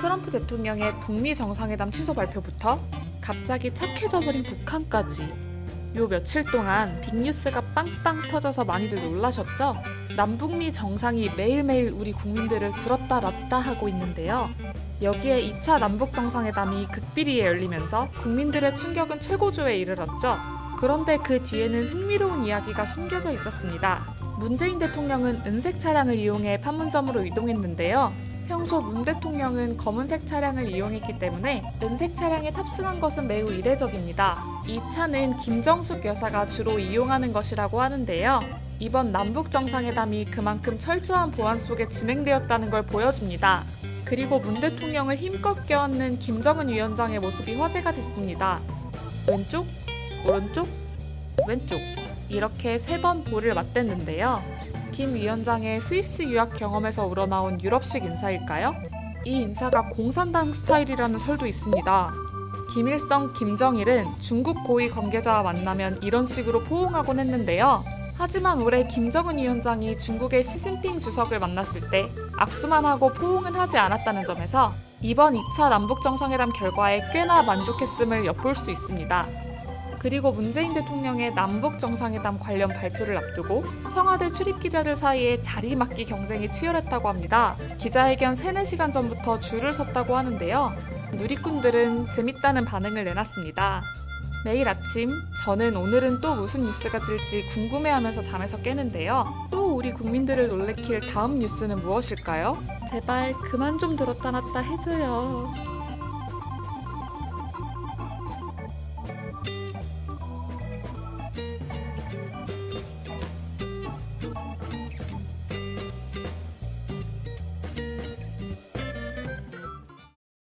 트럼프 대통령의 북미 정상회담 취소 발표부터 갑자기 착해져 버린 북한까지 요 며칠 동안 빅뉴스가 빵빵 터져서 많이들 놀라셨죠? 남북미 정상이 매일매일 우리 국민들을 들었다 놨다 하고 있는데요. 여기에 2차 남북 정상회담이 극비리에 열리면서 국민들의 충격은 최고조에 이르렀죠. 그런데 그 뒤에는 흥미로운 이야기가 숨겨져 있었습니다. 문재인 대통령은 은색 차량을 이용해 판문점으로 이동했는데요. 평소 문 대통령은 검은색 차량을 이용했기 때문에 은색 차량에 탑승한 것은 매우 이례적입니다. 이 차는 김정숙 여사가 주로 이용하는 것이라고 하는데요. 이번 남북 정상회담이 그만큼 철저한 보안 속에 진행되었다는 걸 보여줍니다. 그리고 문 대통령을 힘껏 껴안는 김정은 위원장의 모습이 화제가 됐습니다. 왼쪽, 오른쪽, 왼쪽 이렇게 세 번 볼을 맞댔는데요. 김 위원장의 스위스 유학 경험에서 우러나온 유럽식 인사일까요? 이 인사가 공산당 스타일이라는 설도 있습니다. 김일성, 김정일은 중국 고위 관계자와 만나면 이런 식으로 포옹하곤 했는데요. 하지만 올해 김정은 위원장이 중국의 시진핑 주석을 만났을 때 악수만 하고 포옹은 하지 않았다는 점에서 이번 2차 남북 정상회담 결과에 꽤나 만족했음을 엿볼 수 있습니다. 그리고 문재인 대통령의 남북 정상회담 관련 발표를 앞두고 청와대 출입 기자들 사이에 자리 맡기 경쟁이 치열했다고 합니다. 기자회견 3, 4시간 전부터 줄을 섰다고 하는데요. 누리꾼들은 재밌다는 반응을 내놨습니다. 매일 아침 저는 오늘은 또 무슨 뉴스가 뜰지 궁금해하면서 잠에서 깨는데요. 또 우리 국민들을 놀래킬 다음 뉴스는 무엇일까요? 제발 그만 좀 들었다 놨다 해줘요.